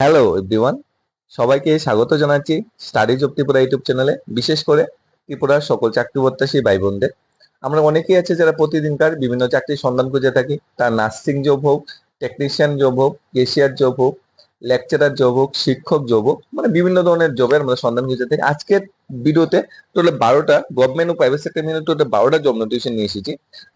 Hello everyone সবাইকে স্বাগত জানাচ্ছি স্টাডিজ অব ত্রিপুরা ইউটিউব চ্যানেলে বিশেষ করে ত্রিপুরার সকল চাকরি প্রত্যাশী ভাই বোনদের আমরা অনেকেই আছে যারা প্রতিদিনকার বিভিন্ন চাকরির সন্ধান খুঁজে থাকি। তার নার্সিং জব হোক টেকনিশিয়ান জব হোক কেশিয়ার জব হোক লেকচারার জব হোক, শিক্ষক জব হোক মানে বিভিন্ন ধরনের জবের আমরা সন্ধান খুঁজে থাকি। আজকের ভিডিওতে টোটাল বারোটা গভর্নমেন্ট ও প্রাইভেট সেক্টর মিলে টোটাল বারোটা জব নোটিফিকেশন নিয়ে এসেছি।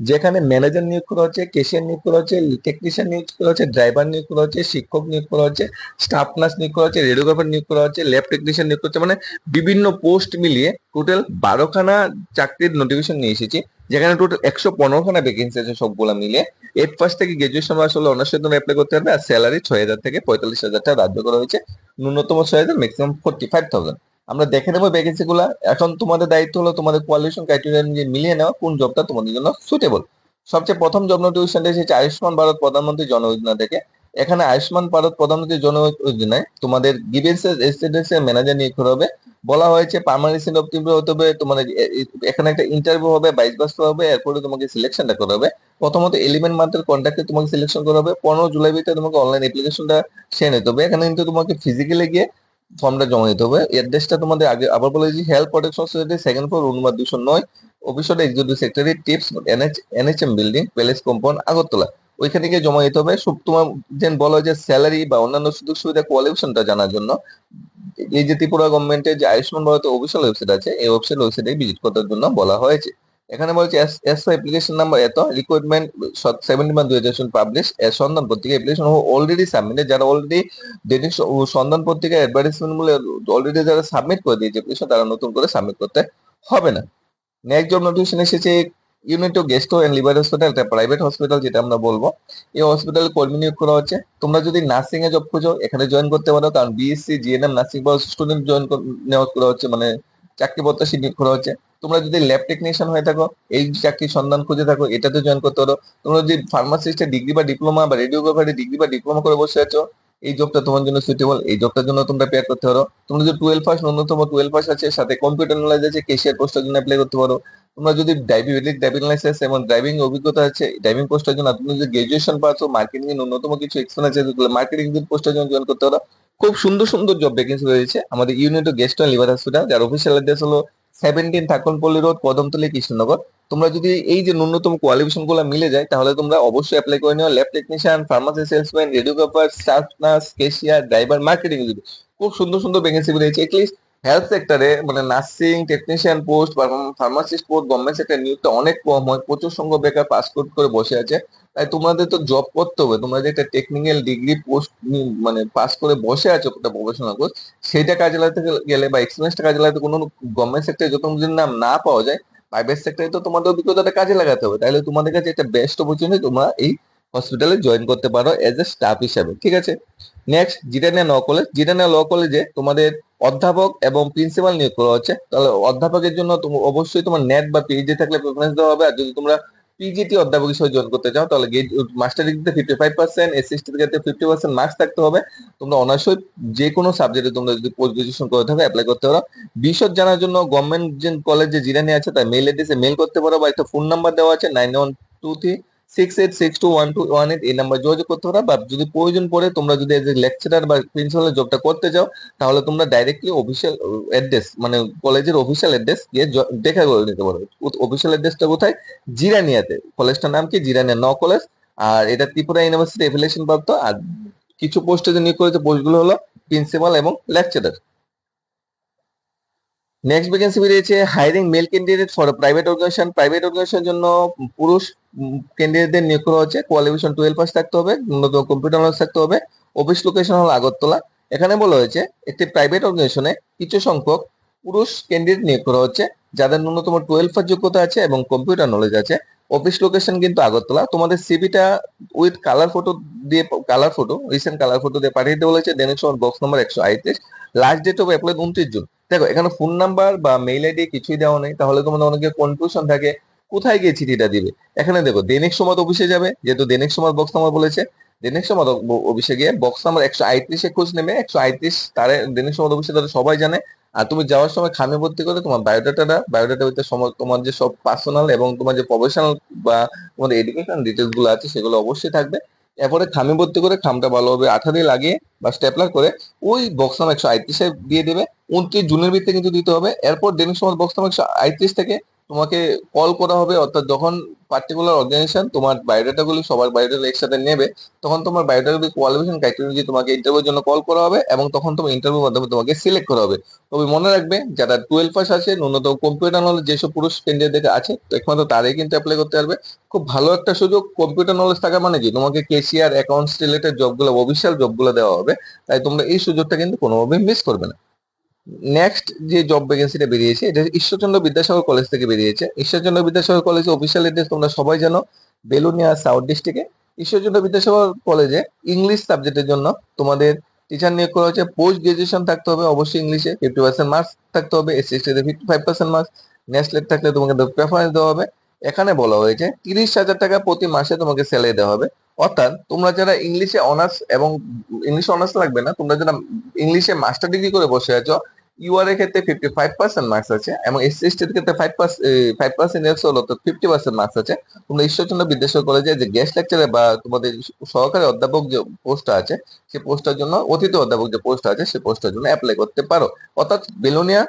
যেখানে ম্যানেজার নিয়োগ করা হচ্ছে কেশিয়ার নিয়োগ করা হচ্ছে টেকনিশিয়ান নিয়োগ করা হচ্ছে ড্রাইভার নিয়োগ করা হচ্ছে, শিক্ষক নিয়োগ করা হচ্ছে স্টাফ নার্স নিয়োগ করা হচ্ছে রেডিওগ্রাফার নিয়োগ করা হচ্ছে ল্যাব টেকনিশিয়ান নিয়োগ করছে মানে বিভিন্ন পোস্ট মিলিয়ে টোটাল বারোখানা চাকরির নোটিফিকেশন নিয়ে এসেছি। যেখানে টোটাল একশো পনেরোখানা ভ্যাকেন্সি আছে সবগুলো মিলিয়ে। এইট ফার্স্ট থেকে গ্রাজুয়েশন পাস হলে অনার্সের জন্য অ্যাপ্লাই করতে পারবে আর স্যালারি ছয় হাজার থেকে পঁয়তাল্লিশ হাজার টাকা রাজ্য করা হয়েছে। ন্যূনতম ছয় হাজার ম্যাক্সিমাম ফোর্টি ফাইভ থাউজেন্ড আমরা দেখে নেব ভ্যাকেন্সি গুলা। এখন তোমাদের দায়িত্ব হলো তোমাদের কোয়ালিফিকেশন ক্রাইটেরিয়া অনুযায়ী মিলিয়ে নেওয়া, কোন জবটা তোমাদের জন্য সুটেবল সবচেয়ে প্রথম জব নোটিফিকেশনটা এসেছে আয়ুষ্মান ভারত প্রধানমন্ত্রী জন যোজনা থেকে। এখানে আয়ুষ্মান ভারত প্রধানমন্ত্রী জন যোজনায় তোমাদের গিভেন্স রেসিডেন্সিয়াল ম্যানেজার নিয়োগ করা হবে। বলা হয়েছে পার্মানেন্ট ত্রিপুরা হতে হবে, তোমাদের এখানে একটা ইন্টারভিউ হবে বাইশ বাস্তব হবে, এরপরে তোমাকে সিলেকশনটা করা হবে। প্রথমত এলিমেন্ট মান্থের কন্ট্রাক্টে তোমাকে সিলেকশন করা হবে। পনেরো জুলাই ভিতরে তোমাকে অনলাইন অ্যাপ্লিকেশনটা সেরে নিতে হবে। এখানে কিন্তু তোমাকে ফিজিক্যালি গিয়ে ফর্মটা জমা দিতে হবে। অ্যাড্রেসটা তোমাদের আগে আবার বলে দিচ্ছি health protection society second floor room দুশো নয় officer executive secretary tips NH NHM building palace compound Agartala ওইখানে গিয়ে জমা দিতে হবে। সব তোমার যেন বলো যে স্যালারি বা অন্যান্য সুযোগ সুবিধা কোয়ালিফিকেশনটা জানার জন্য, এই যে ত্রিপুরা গভর্নমেন্টের যে আয়ুষ্মান ভারত অফিসিয়াল ওয়েবসাইট আছে, এই ওয়েবসাইট ওয়েবসাইটে ভিজিট করার জন্য বলা হয়েছে। এখানে বলছে এস অ্যাপ্লিকেশন নাম্বার এত রিকোয়ারমেন্ট সেভেন্টি ওয়ান দুই হাজার publish Sandhan Patrika application already submitted যারা অলরেডি দৈনিক সন্ধান পত্রিকা অ্যাডভার্টাইজমেন্ট বলে অলরেডি যারা সাবমিট করে দিয়েছে application, তারা নতুন করে সাবমিট করতে হবে না। নেক্সট জব নোটিফিকেশন এসেছে unit guest and liver hospital একটা প্রাইভেট হসপিটাল যেটা আমরা বলব। এই হসপিটালে কর্মী নিয়োগ করা হচ্ছে। তোমরা যদি নার্সিং এ জব খুঁজো এখানে জয়েন করতে পারো কারণ বিএসসি জিএনএম নার্সিং বা স্টুডেন্ট জয়েন নেওয়া করা হচ্ছে মানে চাকরি প্রত্যাশী নিয়োগ করা হচ্ছে। তোমরা যদি ল্যাব টেকনিশিয়ান হয়ে থাকো, এই চাকরির সন্ধান খুঁজে থাকো এটাতে জয়েন করতে পারো। তোমরা যদি ফার্মাসিস্টের ডিগ্রি বা ডিপ্লোমা বা রেডিওগ্রাফারের ডিগ্রি বা ডিপ্লোমা করে বসে আছো, এই জবটা তোমার জন্য সুইটেবল এই জবটার জন্য তোমরা পেয়ার করতে পারো। তোমরা যদি টুয়েলভ পাস ন্যূনতম টুয়েলভ পাস আছে, সাথে কম্পিউটার নলেজ আছে কেশিয়ার পোস্টের জন্য অ্যাপ্লাই করতে পারো। তোমরা যদি ডায়াবেটিক ড্রাইভিং লাইসেন্স এবং ড্রাইভিং অভিজ্ঞতা আছে ড্রাইভিং পোস্টের জন্য তুমি যদি গ্রাজুয়েশন ও মার্কেটিং ন্যূনতম কিছু এক্সপিরিয়েন্স আছে তাহলে মার্কেটিং পোস্টের জন্য জয়েন করতে পারো। খুব সুন্দর সুন্দর জব ভ্যাকেন্সি রয়েছে। আমাদের unit guest and liver hospital যার অফিসিয়াল অ্যাড্রেস হলো সেভেন্টিন থাকনপল্লী রোড কদমতলী কৃষ্ণনগর। তোমরা যদি এই যে ন্যূনতম কোয়ালিফিকেশনগুলো মিলে যায়, তাহলে তোমরা অবশ্যই অ্যাপ্লাই করে নিও। Lab technician pharmacy salesman radiographer staff nurse cashier driver marketing খুব সুন্দর সুন্দর ভ্যাকেন্সি গুলো এটলিস্ট হেলথ সেক্টরে মানে নার্সিং টেকনিশিয়ান পোস্ট বা ফার্মাসিস্ট পোস্ট গভর্নমেন্ট সেক্টর নিয়োগটা অনেক কম হয়। প্রচুর সংখ্যক বেকার পাস করে বসে আছে। তাই তোমাদের তো জব করতে হবে। তোমরা যে একটা টেকনিক্যাল ডিগ্রি পোস্ট মানে পাস করে বসে আছো একটা প্রফেশনাল কোর্স সেটা কাজে লাগাতে গেলে বা এক্সপিরিয়েন্সটা কাজে লাগাতে কোনো গভর্নমেন্ট সেক্টরে যত যদি নাম না পাওয়া যায় প্রাইভেট সেক্টরে তো তোমাদের অভিজ্ঞতাটা কাজে লাগাতে হবে। তাহলে তোমাদের কাছে একটা বেস্ট অপরচুনিটি তোমরা এই হসপিটালে জয়েন করতে পারো এজ এ স্টাফ হিসাবে। ঠিক আছে? নেক্সট জিটানিয়া ল কলেজ জিটানিয়া ল কলেজে তোমাদের অধ্যাপক এবং প্রিন্সিপাল নিয়োগ করা হচ্ছে। তাহলে অধ্যাপকের জন্য অবশ্যই তোমার নেট বা পিএইচডি থাকলে প্রেফারেন্স দেওয়া হবে। আর যদি তোমরা পিজিটি অধ্যাপক হিসেবে জয়েন করতে চাও, তাহলে মাস্টার ডিগ্রিতে ফিফটি ফাইভ পার্সেন্ট এসএসটি থেকে ফিফটি পার্সেন্ট মার্কস থাকতে হবে। তোমরা অনার্সই যে কোনো সাবজেক্টে তোমরা যদি পোস্ট গ্রাজুয়েশন করে থাকো অ্যাপ্লাই করতে পারো। বিশদ জানার জন্য গভর্নমেন্ট যে কলেজ জিরানি আছে তার মেল অ্যাড্রেসে মেল করতে পারো বা একটা ফোন নাম্বার দেওয়া আছে nine one two three six eight six two one two one eight এই নাম্বার যোগাযোগ করতে পারো। বা যদি প্রয়োজন পড়ে তোমরা যদি লেকচারার বা প্রিন্সিপালের জবটা করতে চাও, তাহলে তোমরা ডাইরেক্টলি অফিসিয়াল অ্যাড্রেস মানে কলেজের অফিসিয়াল অ্যাড্রেস গিয়ে দেখা করে নিতে পারো। অফিসিয়াল অ্যাড্রেসটা কোথায়? জিরানিয়াতে। কলেজটার নাম কি? জিরানিয়া ন কলেজ আর এটা ত্রিপুরা ইউনিভার্সিটি এফিলিয়েশন প্রাপ্ত। আর কিছু পোস্টে যে নিয়োগ করেছে পোস্টগুলো হলো প্রিন্সিপাল এবং লেকচারার নেক্সট ভ্যাকেন্সি বেরিয়েছে hiring male candidate for private organisation private organisation জন্য পুরুষ ক্যান্ডিডেটদের নিয়োগ করা হচ্ছে। কোয়ালিফিকেশন টুয়েলভ পাস থাকতে হবে ন্যূনতম কম্পিউটার নলেজ থাকতে হবে। অফিস লোকেশন হল আগরতলা। এখানে বলা হয়েছে, একটি প্রাইভেট অর্গানাইজেশনে কিছু সংখ্যক পুরুষ ক্যান্ডিডেট নিয়োগ করা হচ্ছে, যাদের ন্যূনতম টুয়েলভ পাস যোগ্যতা আছে এবং কম্পিউটার নলেজ আছে। অফিস লোকেশন কিন্তু আগরতলা। তোমাদের সিভিটা উইথ কালার ফটো দিয়ে colour photo recent colour photo দিয়ে পাঠিয়ে দিতে বলেছে। দেন বক্স নম্বর একশো আইত্রিশ লাস্ট ডেট অফ অ্যাপ্লাই উনত্রিশ জুন দেখো, এখানে ফোন নাম্বার বা মেইল আইডি কিছুই দেওয়া নেই। তাহলে তোমাদের অনেকে কনফিউশন থাকে, কোথায় গিয়ে চিঠিটা দিবে? এখানে দেখো, দৈনিক সময় অফিসে যাবে। যেহেতু দৈনিক সমাজ বক্স নম্বর বলেছে সময় অফিসে গিয়ে বক্স নাম্বার একশো আইত্রিশে খোঁজ নেবে, একশো আইত্রিশ তারে দৈনিক সময় অফিসে তারা সবাই জানে। আর তুমি যাওয়ার সময় খামে ভর্তি করে তোমার বায়োডাটাটা বায়োডাটা হইতে তোমার যে সব পার্সোনাল এবং তোমার যে প্রফেশনাল বা তোমাদের এডুকেশন ডিটেলসগুলো আছে সেগুলো অবশ্যই থাকবে। এরপরে খামে ভর্তি করে খামটা ভালোভাবে আঠা দিয়ে লাগিয়ে বা স্টেপলার করে ওই বক্স নাম একশো আটত্রিশে দিয়ে দেবে। উনত্রিশ জুনের ভিতরে কিন্তু দিতে হবে। এরপর ডেনিং সময় বক্স নাম একশো আটত্রিশ থেকে তোমাকে কল করা হবে। অর্থাৎ যখন পার্টিকুলার অর্গানাইজেশন তোমার বায়োডাটা গুলি সবার বায়োডাটা একসাথে নেবে, তখন তোমার বায়োডাটা কোয়ালিফিকেশন ক্রাইটেরিয়া তোমাকে ইন্টারভিউর জন্য কল করা হবে এবং তখন তোমার ইন্টারভিউর মাধ্যমে তোমাকে সিলেক্ট করা হবে। তবে মনে রাখবে, যারা টুয়েলভ পাস আছে, ন্যূনতম কম্পিউটার নলেজ যেসব পুরুষ কেন্দ্রীয় আছে একমাত্র তারাই কিন্তু অ্যাপ্লাই করতে পারবে। খুব ভালো একটা সুযোগ কম্পিউটার নলেজ থাকা মানে কি? তোমাকে কেসিআর অ্যাকাউন্টস রিলেটেড জবগুলো অফিসিয়াল জবগুলো দেওয়া হবে, তাই তোমরা এই সুযোগটা কিন্তু কোনোভাবেই মিস করবে না। নেক্সট যে জব ভ্যাকেন্সিটা বেরিয়েছে, এটা ঈশ্বরচন্দ্র বিদ্যাসাগর কলেজ থেকে বেরিয়েছে। ঈশ্বরচন্দ্র বিদ্যাসাগর কলেজে অফিসিয়াল এড্রেস তোমরা সবাই জানো, বেলুনিয়া সাউথ ডিস্ট্রিক্টে ঈশ্বরচন্দ্র বিদ্যাসাগর কলেজে ইংলিশ সাবজেক্টের জন্য তোমাদের টিচার নিয়োগ করা হয়েছে। পোস্ট গ্রাজুয়েশন থাকতে হবে অবশ্যই ইংলিশে ফিফটি পার্সেন্ট মার্কস থাকতে হবে SC এসটিতে fifty five percent marks next থাকলে তোমাকে প্রেফারেন্স দেওয়া হবে। এখানে বলা হয়েছে তিরিশ হাজার টাকা প্রতি মাসে তোমাকে স্যালারি দেওয়া হবে। অর্থাৎ তোমরা যারা ইংলিশে অনার্স এবং ইংলিশে অনার্স লাগবে না, তোমরা যারা ইংলিশে মাস্টার ডিগ্রি করে বসে আছো ইউআর এর ক্ষেত্রে ফিফটি ফাইভ পার্সেন্ট মার্কস আছে এবং এসসি এসটির ক্ষেত্রে ফাইভ ফাইভ পার্সেন্ট হলো তো ফিফটি পার্সেন্ট মার্কস আছে। তোমরা ঈশ্বরচন্দ্র বিদ্যাসাগর কলেজে যে গেস্ট লেকচারে বা তোমাদের সহকারী অধ্যাপক যে পোস্টটা আছে সেই পোস্টটার জন্য অতীত অধ্যাপক যে পোস্ট আছে সেই পোস্টটার জন্য অ্যাপ্লাই করতে পারো। অর্থাৎ বেলোনিয়া,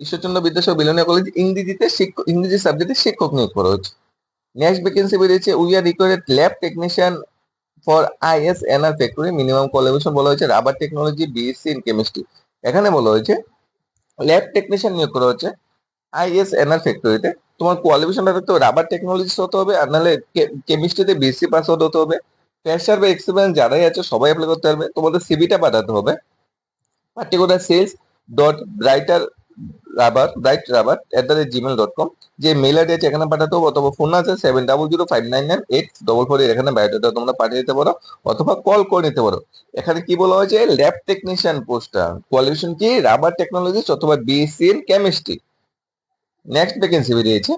ঈশ্বরচন্দ্র বিদ্যাসাগর বেলোনিয়া কলেজ ইংরেজিতে শিক্ষক ইংরেজি সাবজেক্টে শিক্ষক নিয়োগ করা হচ্ছে। নেক্সট ভ্যাকেন্সি বেরিয়েছে we are required lab technician for ISNR factory minimum qualification বলা হয়েছে rubber technology BSc in chemistry এখানে বলা হয়েছে ল্যাব টেকনিশিয়ান নিয়োগ করা হচ্ছে আইএস এনআর ফ্যাক্টরিতে তোমার কোয়ালিফিকেশনটা থাকতে হবে রাবার টেকনোলজিস্ট হতে হবে, আর নাহলে কেমিস্ট্রিতে বিএসসি পাস আউট হতে হবে। ফ্রেশার বা এক্সপিরিয়েন্স যারাই আছে, সবাই অ্যাপ্লাই করতে পারবে। তোমাদের সিভিটা পাঠাতে হবে। Particular sales dot brighter rubber bright rubber at the rate gmail dot com যে মেল আইডি আছে এখানে পাঠাতে হবে অথবা ফোন আছে seven double zero five nine nine eight double four এখানে বায়োডাটা তোমরা পাঠিয়ে দিতে পারো অথবা কল করে নিতে পারো। এখানে কি বলা হয়েছে? ল্যাব টেকনিশিয়ান পোস্টটা কোয়ালিফিকেশন কি? রাবার টেকনোলজিস্ট অথবা BSc in chemistry next vacancy বেরিয়েছে।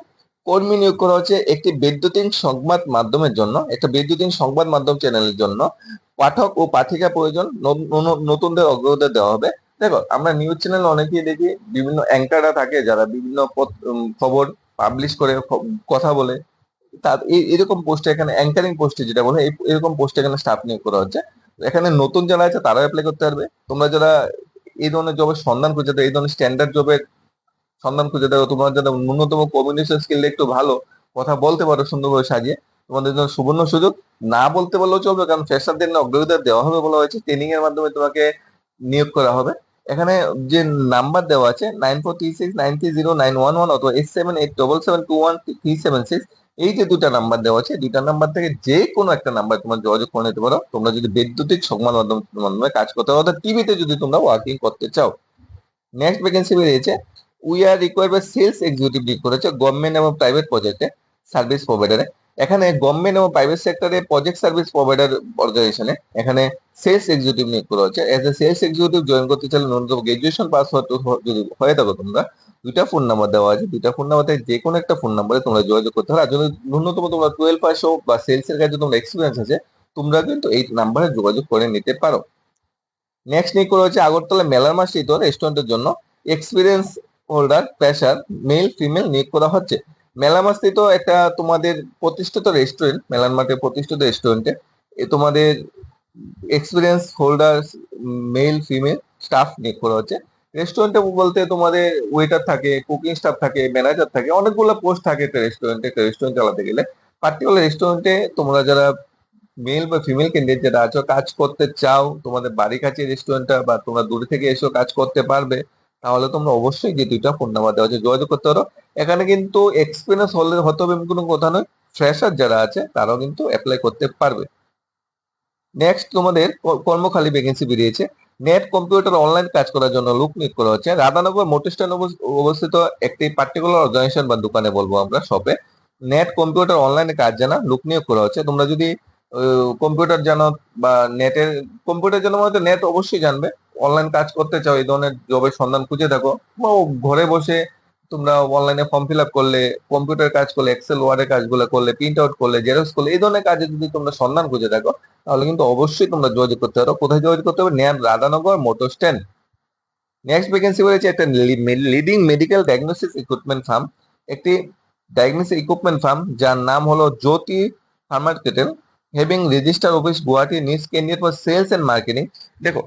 কর্মী নিয়োগ করা হচ্ছে একটি বৈদ্যুতিন সংবাদ মাধ্যমের জন্য, একটা বৈদ্যুতিন সংবাদ মাধ্যম চ্যানেলের জন্য। পাঠক ও পাঠিকা প্রয়োজন নতুনদের অগ্রতা দেওয়া হবে। দেখো, আমরা নিউজ চ্যানেল অনেকেই দেখি, বিভিন্ন অ্যাঙ্কাররা থাকে যারা বিভিন্ন খবর পাবলিশ করে কথা বলে। তার এরকম পোস্টে এখানে অ্যাঙ্কারিং পোস্টে যেটা বলে এরকম পোস্টে এখানে স্টাফ নিয়োগ করা হচ্ছে। এখানে নতুন যারা আছে, তারাও অ্যাপ্লাই করতে পারবে। তোমরা যারা এই ধরনের জবের সন্ধান খুঁজে এই ধরনের স্ট্যান্ডার্ড জবের সন্ধান খুঁজে দেখো তোমার যারা ন্যূনতম কমিউনিকেশন স্কিল একটু ভালো কথা বলতে পারো, সুন্দরভাবে সাজিয়ে, তোমাদের জন্য সুবর্ণ সুযোগ। না বলতে বললেও চলবে, কারণ ফ্রেশারদের না অগ্রগতি দেওয়া হবে বলা হয়েছে। ট্রেনিং এর মাধ্যমে তোমাকে নিয়োগ করা হবে। এখানে যে নাম্বার দেওয়া আছে nine four three six nine three zero nine one one অথবা seven eight double seven two one three seven six এই যে দুটা নাম্বার দেওয়া আছে, দুটা নাম্বার থেকে যে কোনো একটা নাম্বার তোমার যোগাযোগ করে নিতে পারো। তোমরা যদি বৈদ্যুতিক সংবাদ মাধ্যম, মাধ্যমে কাজ করতে পারো, অর্থাৎ টিভিতে যদি তোমরা ওয়ার্কিং করতে চাও। নেক্সট ভ্যাকেন্সি বেরিয়েছে। We are require by sales executive করেছে গভর্নমেন্ট এবং প্রাইভেট প্রজেক্টে সার্ভিস প্রোভাইডারে এখানে গভর্নমেন্ট এবং প্রাইভেট সেক্টরে প্রজেক্ট সার্ভিস প্রোভাইডার অর্গানাইজেশনে এখানে সেলস এক্সিকিউটিভ নিয়োগ করা হচ্ছে। As a sales executive join করতে চাইলে ন্যূনতম গ্রাজুয়েশন পাস যদি হয়ে থাকো তোমরা, দুইটা ফোন নাম্বার দেওয়া আছে। দুইটা ফোন নাম্বার যে কোনো একটা ফোন নাম্বারে তোমরা যোগাযোগ করতে হবে আর যদি ন্যূনতম তোমরা টুয়েলভ পাস হোক বা সেলস এর কাছে তোমরা এক্সপিরিয়েন্স আছে, তোমরা কিন্তু এই নাম্বারে যোগাযোগ করে নিতে পারো। নেক্সট নিয়োগ করা হচ্ছে আগরতলা মেলার মাস রেস্টুরেন্টের জন্য। Experience holder fresher male female নিয়োগ করা হচ্ছে। মেলামাস্তিত একটা তোমাদের প্রতিষ্ঠিত রেস্টুরেন্ট মেলান মাঠে প্রতিষ্ঠিত রেস্টুরেন্টে তোমাদের experience holder male female staff নিয়োগ করা হচ্ছে। রেস্টুরেন্টে বলতে তোমাদের ওয়েটার থাকে কুকিং স্টাফ থাকে ম্যানেজার থাকে, অনেকগুলো পোস্ট থাকে একটা রেস্টুরেন্টে একটা রেস্টুরেন্ট চালাতে গেলে। পার্টিকুলার রেস্টুরেন্টে তোমরা যারা মেল বা ফিমেল ক্যান্ডিডেট যারা আছো, কাজ করতে চাও, তোমাদের বাড়ি কাছে রেস্টুরেন্টটা বা তোমরা দূরে থেকে এসেও কাজ করতে পারবে। তাহলে তোমরা অবশ্যই যে দুইটা ফোন নাম্বার দেওয়া আছে, যোগাযোগ করতে পারো। এখানে কিন্তু এক্সপিরিয়েন্স হলে হতে হবে কোনো কথা নয়। ফ্রেশার যারা আছে, তারাও কিন্তু অ্যাপ্লাই করতে পারবে। নেক্সট তোমাদের কর্মখালী ভ্যাকেন্সি বেরিয়েছে। নেট কম্পিউটার অনলাইন কাজ করার জন্য লোক নিয়োগ করা হচ্ছে। রাধানগর মোটর স্ট্যান্ড অবস্থিত একটি পার্টিকুলার অর্গানাইজেশন বা দোকানে বলব আমরা শপে নেট কম্পিউটার অনলাইনে কাজ জানা লোক নিয়োগ করা হচ্ছে। তোমরা যদি কম্পিউটার জানো বা নেটের কম্পিউটার জানো মানে নেট অবশ্যই জানবে। অনলাইন কাজ করতে চাও, এই ধরনের জবের সন্ধান খুঁজে থাকো বা ঘরে বসে তোমরা অনলাইনে ফর্ম ফিল আপ করলে কম্পিউটার কাজ করলে এক্সেল ওয়ার্ডের কাজগুলো করলে প্রিন্ট আউট করলে জেরক্স করলে, এই ধরনের কাজে যদি তোমরা সন্ধান খুঁজে থাকো তাহলে কিন্তু অবশ্যই তোমরা যোগাযোগ করতে পারো। কোথায় যোগাযোগ করতে হবে? Near Radhanagar motor stand next vacancy বলেছে একটা leading medical diagnosis equipment firm একটি ডায়াগনোসিস ইকুইপমেন্ট ফার্ম যার নাম হলো Jyoti ফার্মার্কেটেল having register office Guwahati needs candidate for sales and marketing দেখো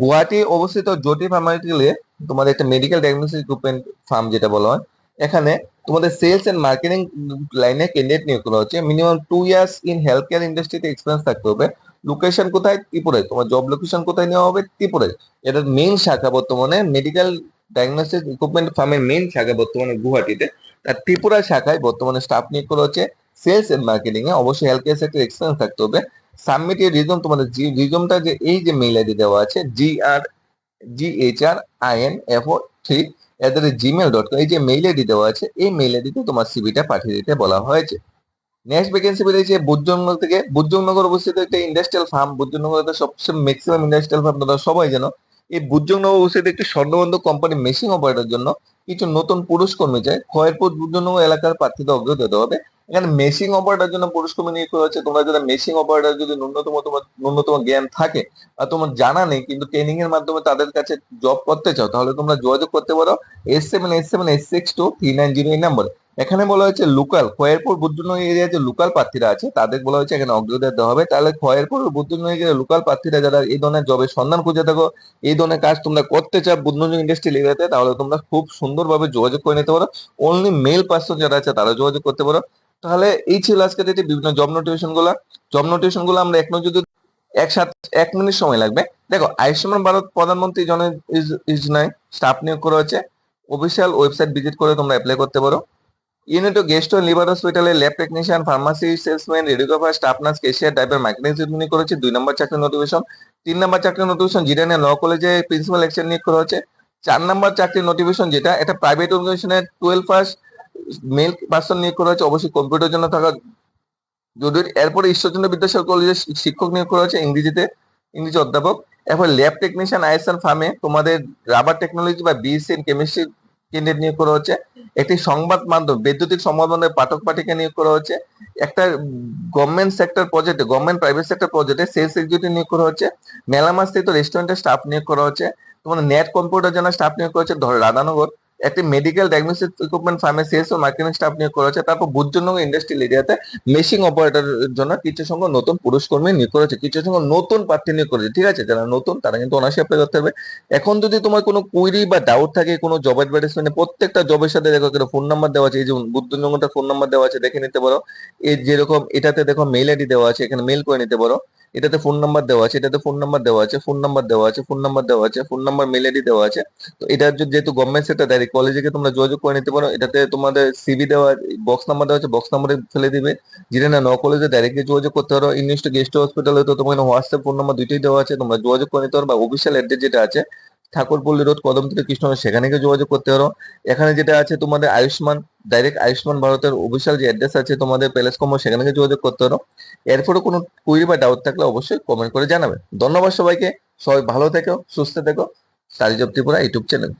গুয়াহাটি অবস্থিত জ্যোতি ফার্মাটিক্যালে তোমাদের একটা মেডিকেল ডায়াগনোসিস ইকুইপমেন্ট ফার্ম যেটা বলা হয়, এখানে তোমাদের সেলস এন্ড মার্কেটিং লাইনে ক্যান্ডিডেট নিয়োগ করা হচ্ছে। Minimum two years in health care ইন্ডাস্ট্রিতে এক্সপিরিয়েন্স থাকতে হবে। লোকেশন কোথায়? ত্রিপুরায়। তোমার জব লোকেশন কোথায় নেওয়া হবে? ত্রিপুরায়। এটার মেইন শাখা বর্তমানে মেডিকেল ডায়াগনোসিস ইকুইপমেন্ট ফার্মের মেইন শাখা বর্তমানে গুয়াহাটিতে। তার ত্রিপুরা শাখায় বর্তমানে স্টাফ নিয়োগ করা হচ্ছে। সেলস এন্ড মার্কেটিং এ অবশ্যই হেলথ কেয়ার সেক্টর এক্সপিরিয়েন্স থাকতে হবে। সাবমিট এর রিজম তোমাদের রিজমটা যে এই যে মেইল আইডি দেওয়া আছে G R G H R I N F O three at the gmail dot com এই যে মেইল আইডি দেওয়া আছে, এই মেইল আইডিতে তোমার সিভিটা পাঠিয়ে দিতে বলা হয়েছে। নেক্সট ভ্যাকেন্সি বেরিয়েছে বুজ্জনগর থেকে বুজ্জনগর অবস্থিত একটা ইন্ডাস্ট্রিয়াল ফার্ম বুজ্জনগর সবচেয়ে ম্যাক্সিমাম ইন্ডাস্ট্রিয়াল ফার্ম তোমরা সবাই জানো। এই বুজ্জনগর অবস্থিত একটি স্বর্ণবন্ধু কোম্পানি মেশিন অপারেটর জন্য কিছু নতুন পুরুষ কর্মী চাই খয়েরপুর বুজ্জনগর এলাকার প্রার্থীদের অগ্রগতি হতে হবে। এখানে মেশিং অপারেটার জন্য পুরুষ কর্মী করা হচ্ছে তোমরা যদি মেশিং অপারেটার যদি ন্যূনতম তোমার, ন্যূনতম জ্ঞান থাকে, আর তোমার জানা নেই, কিন্তু ট্রেনিং এর মাধ্যমে তাদের কাছে জব করতে চাও, তাহলে তোমরা যোগাযোগ করতে পারো। S seven S seven S six two three nine zero এই নম্বরে এখানে বলা হয়েছে লোকাল খয়েরপুর, বুদ্ধনগর এরিয়া যে লোকাল প্রার্থীরা আছে, তাদের বলা হয়েছে এখানে অগ্রগতি দেওয়া হবে। তাহলে খয়েরপুর, বুদ্ধনগর এরিয়া লোকাল প্রার্থীরা যারা এই ধরনের জবের সন্ধান খুঁজে থাকো, এই ধরনের কাজ তোমরা করতে চাও বুদ্ধনগর ইন্ডাস্ট্রি এরিয়াতে তাহলে তোমরা খুব সুন্দরভাবে যোগাযোগ করে নিতে পারো। অনলি মেল পার্সন যারা আছে তারা যোগাযোগ করতে পারো। তাহলে এই ছিল আজকে ডেটে বিভিন্ন জব নোটিফিকেশনগুলো। জব নোটিফিকেশনগুলো আমরা এক নজর একসাথে এক মিনিট সময় লাগবে। দেখো, আয়ুষ্মান ভারত প্রধানমন্ত্রী জন যোজনায় স্টাফ নিয়োগ করা হচ্ছে অফিসিয়াল ওয়েবসাইট ভিজিট করে তোমরা অ্যাপ্লাই করতে পারো। ইউনিট গেস্ট লিভার হসপিটালে lab technician pharmacy salesman radiographer staff nurse cashier টাইপের নিয়োগ করেছে। দুই নম্বর চাকরি নোটিফিকেশন তিন নম্বর চাকরি নোটিফিকেশন জিরানিয়া ল কলেজে প্রিন্সিপাল লেকচার নিয়োগ করা হয়েছে। চার নম্বর চাকরি নোটিফিকেশন যেটা, এটা প্রাইভেট অর্গানাইজেশনের টুয়েলভ পাস মেল পার্সন নিয়োগ করা হয়েছে, অবশ্যই কম্পিউটার জন্য থাকা যদি এরপরে ঈশ্বরচন্দ্র বিদ্যাসাগর কলেজে শিক্ষক নিয়োগ করা হয়েছে, ইংরেজিতে, ইংরেজি অধ্যাপক। এরপর ল্যাব টেকনিশিয়ান আইএসএন ফার্মে তোমাদের রাবার টেকনোলজি বা বিএসসি কেমিস্ট্রি ক্যান্ডিডেট নিয়োগ করা হচ্ছে। একটি সংবাদ মাধ্যম, বৈদ্যুতিক সংবাদ মাধ্যমে পাঠক পাঠিকা নিয়োগ করা হচ্ছে। একটা গভর্নমেন্ট সেক্টর প্রজেক্টে গভর্নমেন্ট প্রাইভেট সেক্টর প্রজেক্টে সেলস এক্সিকিউটিভ নিয়োগ করা হচ্ছে। মেলামা স্থিত রেস্টুরেন্টের স্টাফ নিয়োগ করা হচ্ছে। তোমাদের নেট কম্পিউটার জন্য স্টাফ নিয়োগ করা হচ্ছে। ধর রাধানগর। একটি মেডিকেল ডায়াগনোসিস ইকুইপমেন্ট ফার্মে সেলস ও মার্কেটিং স্টাফ নিয়োগ করা তারপর বুদ্ধনগর ইন্ডাস্ট্রিয়াল এরিয়াতে মেশিং অপারেটরের জন্য কিছু সংখ্যক নতুন পুরুষ কর্মী নিয়োগ করেছে। কিছু সংখ্যক নতুন প্রার্থী নিয়োগ করেছে। ঠিক আছে? যারা নতুন, তারা কিন্তু অনার্সে অ্যাপ্লাই করতে হবে এখন যদি তোমার কোনো কুইরি বা ডাউট থাকে, কোনো জব অ্যাডভার্টাইজমেন্টে প্রত্যেকটা জবের সাথে দেখো ফোন নাম্বার দেওয়া আছে। এই যে বুদ্ধনগরটা ফোন নাম্বার দেওয়া আছে, দেখে নিতে পারো। এই যেরকম এটাতে দেখো মেল আইডি দেওয়া আছে, এখানে মেল করে নিতে পারো। এটাতে ফোন নাম্বার দেওয়া আছে, এটাতে ফোন নাম্বার দেওয়া আছে ফোন নাম্বার দেওয়া আছে ফোন নাম্বার দেওয়া আছে ফোন নাম্বার মেল আইডি দেওয়া আছে। তো এটা যেহেতু গভর্নমেন্ট সেক্টর ডাইরেক্ট কলেজে গিয়ে তোমরা যোগাযোগ করে নিতে পারো। এটাতে তোমাদের সিভি দেওয়া বক্স নাম্বার দেওয়া আছে বক্স নাম্বারে ফেলে দিবে। যেটা না, ন কলেজে ডাইরেক্ট যোগাযোগ করতে পারো। ইংলিশ গেস্ট হসপিটালে তো তোমার হোয়াটসঅ্যাপ ফোন নাম্বার দুইটাই দেওয়া আছে। তোমরা যোগাযোগ করে নিতে পারো বা অফিসিয়াল অ্যাড্রেস যেটা আছে ঠাকুরপল্লী রোড কদমতলী কৃষ্ণ সেখানে গিয়ে যোগাযোগ করতে পারো। এখানে যেটা আছে, তোমাদের আয়ুষ্মান ডাইরেক্ট আয়ুষ্মান ভারতের অফিসিয়াল যে অ্যাড্রেস আছে, তোমাদের প্যালেস কমো সেখানে গিয়ে যোগাযোগ করতে পারো। এরপরে কোনো কুইরি বা ডাউট থাকলে অবশ্যই কমেন্ট করে জানাবে। ধন্যবাদ সবাইকে। সবাই ভালো থেকো, সুস্থ থেকো। সারিজব জব ত্রিপুরা ইউটিউব চ্যানেল